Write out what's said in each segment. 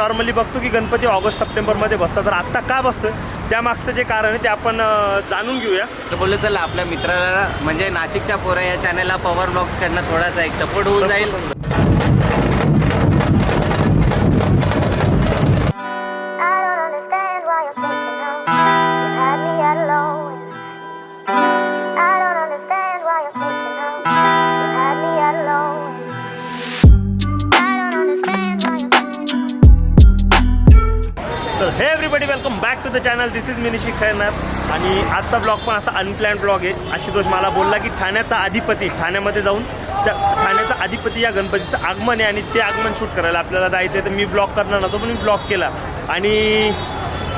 Normally बघतो की Ganpati August सप्टेंबरमध्ये बसतात. तर आत्ता का बसतोय? त्यामागचं जे कारण आहे ते आपण जाणून घेऊया. तर बोललो चला आपल्या मित्राला म्हणजे नाशिकच्या पोरा या चॅनलला पॉवर ब्लॉग्स कडनं थोडासा एक सपोर्ट होऊन जाईल. The channel this is me Nishik Khairnar. आणि आजचा ब्लॉग पण असा अनप्लॅन ब्लॉग आहे. आशुतोष मला बोलला की ठाण्याचा अधिपती ठाण्यामध्ये जाऊन त्या ठाण्याचा अधिपती या गणपतीचं आगमन आहे आणि ते आगमन शूट करायला आपल्याला जायचं आहे. तर मी ब्लॉग करणार नव्हतो पण मी ब्लॉग केला. आणि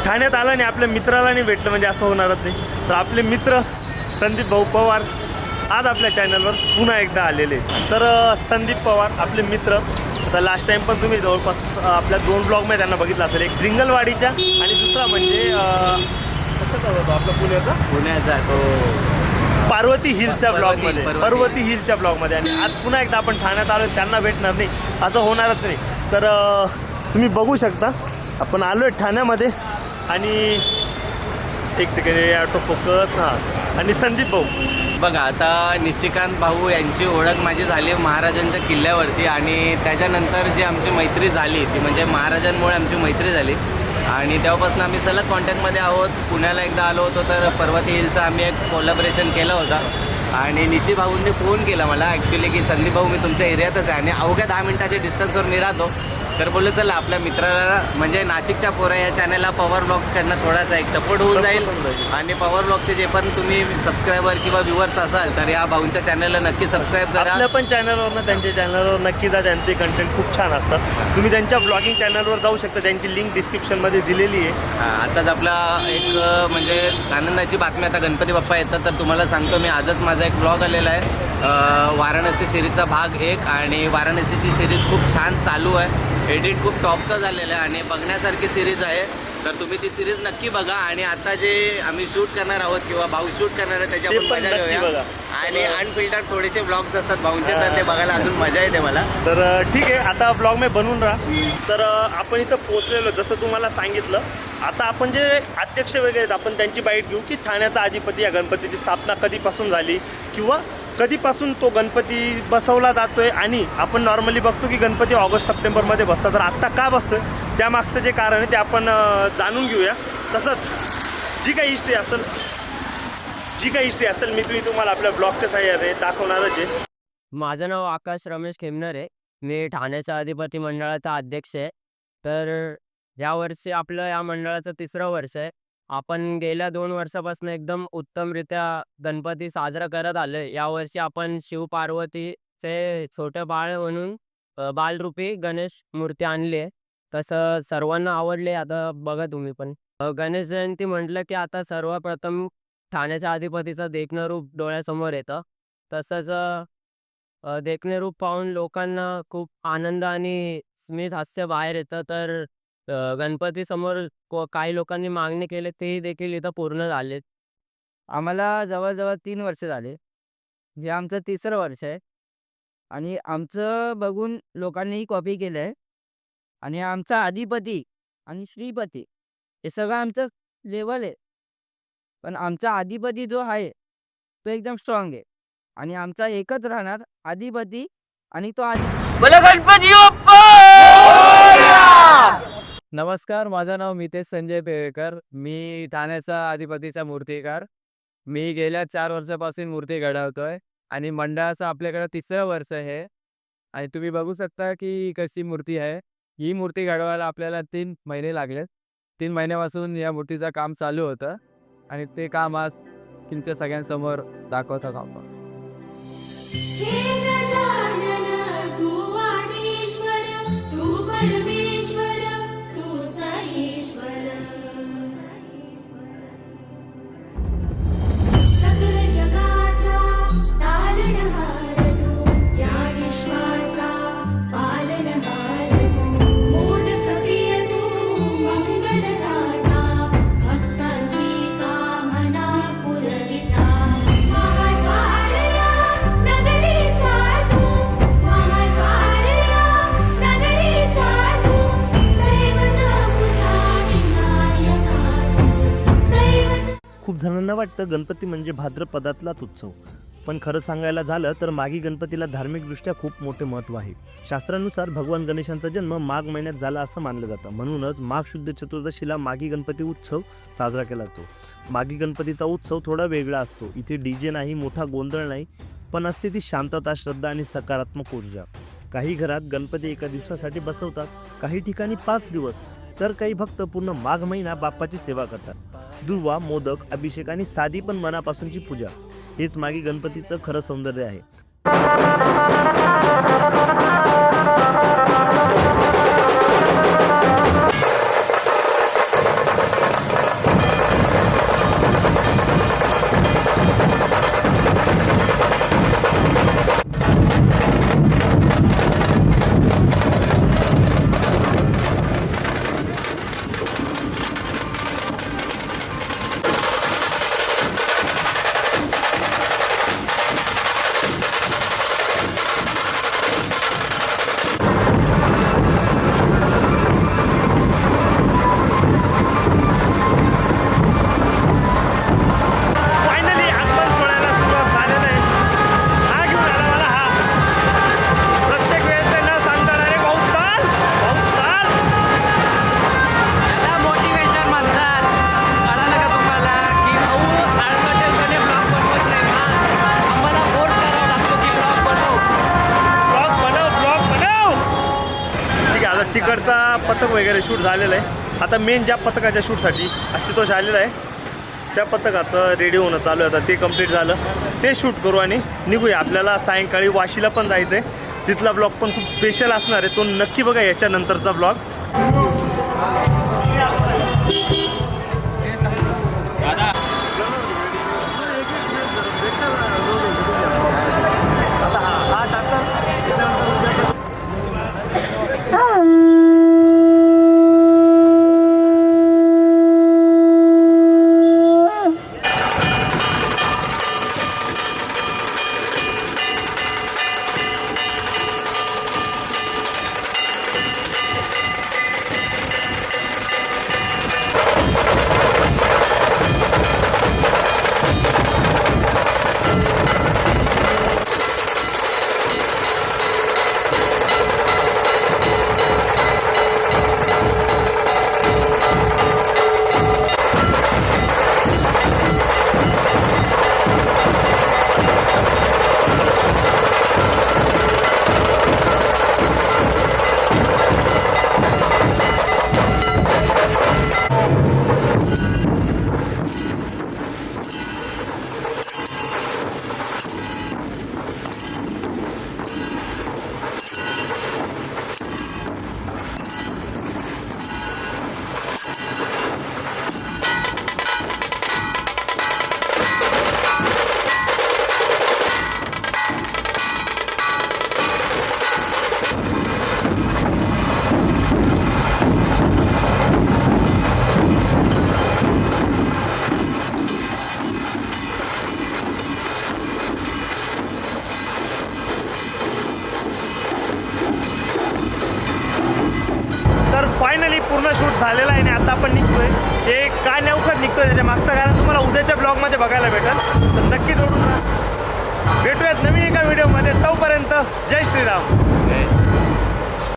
ठाण्यात आलं आणि आपल्या मित्राला नाही भेटलं म्हणजे असं होणारच नाही. तर आपले मित्र संदीप भाऊ पवार आज आपल्या चॅनलवर पुन्हा एकदा आलेले. तर संदीप पवार आपले मित्र आता लास्ट टाइम पण तुम्ही जवळपास आपल्या दोन ब्लॉगमध्ये त्यांना बघितलं असेल. एक ड्रिंगलवाडीच्या आणि दुसरा म्हणजे कसं होतं आपलं पुण्याचा? पुण्याचा तो पार्वती हिलच्या ब्लॉगमध्ये पार्वती. हिलच्या ब्लॉगमध्ये आणि आज पुन्हा एकदा आपण ठाण्यात आलो त्यांना भेटणार नाही. असं होणारच नाही. तर तुम्ही बघू शकता. आपण आलो आहे ठाण्यामध्ये. आणि एक सेकंड ऑटो फोकस हां. आणि संदीप भाऊ. बघा आता निशिकांत भाऊ यांची ओळख माझी झाली महाराजांच्या किल्ल्यावरती आणि त्याच्यानंतर जी आमची मैत्री झाली ती म्हणजे महाराजांमुळे आमची मैत्री झाली. आणि तेव्हापासून आम्ही सलग कॉन्टॅक्टमध्ये आहोत. पुण्याला एकदा आलो होतो तर पर्वती हिलचं आम्ही एक कोलॅबरेशन केलं होतं. आणि निशी भाऊंनी फोन केला मला ॲक्च्युली की संदीप भाऊ मी तुमच्या एरियातच आहे. आणि अवघ्या दहा मिनिटाच्या डिस्टन्सवर मी राहतो. तर बोललो चला आपल्या मित्राला म्हणजे नाशिकच्या पोरा या चॅनलला पॉवर ब्लॉग्स कडनं थोडासा एक सपोर्ट होऊन जाईल. आणि पॉवर ब्लॉगचे जे पण तुम्ही सबस्क्रायबर किंवा व्ह्युअर्स असाल तर या भाऊंच्या चॅनलला नक्की सबस्क्राईब करा. आपल्या पण चॅनलवर त्यांच्या चॅनलवर नक्की जा त्यांचे कंटेंट खूप छान असतात तुम्ही त्यांच्या ब्लॉगिंग चॅनलवर जाऊ शकता त्यांची लिंक डिस्क्रिप्शनमध्ये दिलेली आहे. आताच आपला एक म्हणजे आनंदाची बातमी आता गणपती बाप्पा येतात तर तुम्हाला सांगतो मी आजच माझा एक ब्लॉग आलेला आहे. वाराणसी सिरीजचा भाग एक आणि वाराणसीची सिरीज खूप छान चालू आहे. एडिट खूप टॉपचा झालेला आहे आणि बघण्यासारखी सिरीज आहे. तर तुम्ही ती सिरीज नक्की बघा आणि आता जे आम्ही शूट करणार आहोत किंवा भाऊ शूट करणार आहे त्याची ते आपण पण मजा घेऊया. बघा. आणि अनफिल्टर थोडेसे ब्लॉग्स असतात भाऊंचे तर ते बघायला अजून मजा येते मला. तर ठीक आहे आता ब्लॉग मी बनवून राहा. तर आपण इथं पोहोचलेलो जसं तुम्हाला सांगितलं आता आपण जे अध्यक्ष वगैरे आहेत आपण त्यांची बाईट घेऊ की ठाण्याचा अधिपती या गणपतीची स्थापना कधीपासून झाली किंवा कधीपासून तो गणपती बसवला जातोय आणि आपण नॉर्मली बघतो की गणपती ऑगस्ट सप्टेंबरमध्ये बसतात. तर आत्ता का बसतोय? त्यामागचं जे कारण आहे ते आपण जाणून घेऊया. तसंच जी काही हिस्ट्री असेल जी काही हिस्ट्री असेल मी तुम्ही तुम्हाला आपल्या ब्लॉगच्या साह्याने दाखवणारच आहे. माझं नाव आकाश रमेश खेमनर आहे. मी ठाण्याच्या अधिपती मंडळाचा अध्यक्ष आहे. तर यावर्षी आपलं या मंडळाचं तिसरं वर्ष आहे. आपण गेल्या दोन वर्षापासून एकदम उत्तमरित्या गणपती साजरा करत आलो आहे यावर्षी आपण शिवपार्वतीचे छोटे बाळ म्हणून अ, बालरूपी गणेश मूर्ती आणली आहे. तसं सर्वांना आवडले आता बघा तुम्ही पण. अ, गणेश जयंती म्हटलं की आता सर्वप्रथम ठाण्याच्या अधिपतीचं देखणं रूप डोळ्यासमोर येतं. तसंच अ, देखणे रूप पाहून लोकांना खूप आनंद आणि स्मित हास्य बाहेर येतं. तर अ, गणपतीसमोर को काही लोकांनी मागणी केली तेही देखील इथं पूर्ण झालेत. आम्हाला जवळजवळ तीन वर्ष झाले. हे आमचं तिसरं वर्ष आहे. आणि आमचं बघून लोकांनीही कॉपी केलं आहे आणि आमचा अधिपती आणि श्रीपती हे सगळं आमचं लेवल आहे. पण आमचा अधिपती जो आहे तो एकदम स्ट्रॉंग आहे. आणि आमचा एकच राहणार अधिपती आणि तो आधी नमस्कार माझं नाव मितेश संजय पेवेकर मी ठाण्याचा अधिपतीचा मूर्तिकार. मी गेल्या चार वर्षापासून मूर्ती घडवतोय आणि मंडळाचं आपल्याकडं तिसरं वर्ष आहे. आणि तुम्ही बघू शकता की कशी मूर्ती आहे. ही मूर्ती घडवायला आपल्याला तीन महिने लागलेत. तीन महिन्यापासून या मूर्तीचं काम चालू होतं. आणि ते काम आज तुमच्या सगळ्यांसमोर दाखवतं आपण. खूप जणांना वाटतं गणपती म्हणजे भाद्रपदातलाच उत्सव. पण खरं सांगायला झालं तर मागी गणपतीला धार्मिकदृष्ट्या खूप मोठे महत्त्व आहे. शास्त्रानुसार भगवान गणेशांचा जन्म माघ महिन्यात झाला असं मानलं जातं. म्हणूनच माघ शुद्ध चतुर्दशीला मागी गणपती उत्सव साजरा केला जातो. मागी गणपतीचा उत्सव थोडा वेगळा असतो. इथे डी जे नाही मोठा गोंधळ नाही पण असते ती शांतता श्रद्धा आणि सकारात्मक ऊर्जा. काही घरात गणपती एका दिवसासाठी बसवतात काही ठिकाणी पाच दिवस तर काही भक्त पूर्ण माघ महिना बाप्पाची सेवा करतात. दुर्वा मोदक अभिषेक आणि साधी पण मनापासूनची पूजा. हेच मागे गणपतीचं खरं सौंदर्य आहे. आता तिकडचा पथक वगैरे शूट झालेलं आहे. आता मेन ज्या पथकाच्या शूटसाठी आशुतोष आलेला आहे त्या पथकाचं रेडी होणं चालू आहे. आता ते कंप्लीट झालं. ते शूट करू आणि निघूया. आपल्याला सायंकाळी वाशीला पण जायचं आहे तिथला ब्लॉग पण खूप स्पेशल असणार आहे. तो नक्की बघा याच्यानंतरचा ब्लॉग झालेला आहे आणि आता आपण निघतोय. ते का नेवकर निघतोय त्याच्या मागचं कारण तुम्हाला उद्याच्या ब्लॉगमध्ये बघायला भेटेल. तर नक्की जोडून भेटूयात नवीन एका व्हिडिओमध्ये तोपर्यंत जय श्रीराम. जय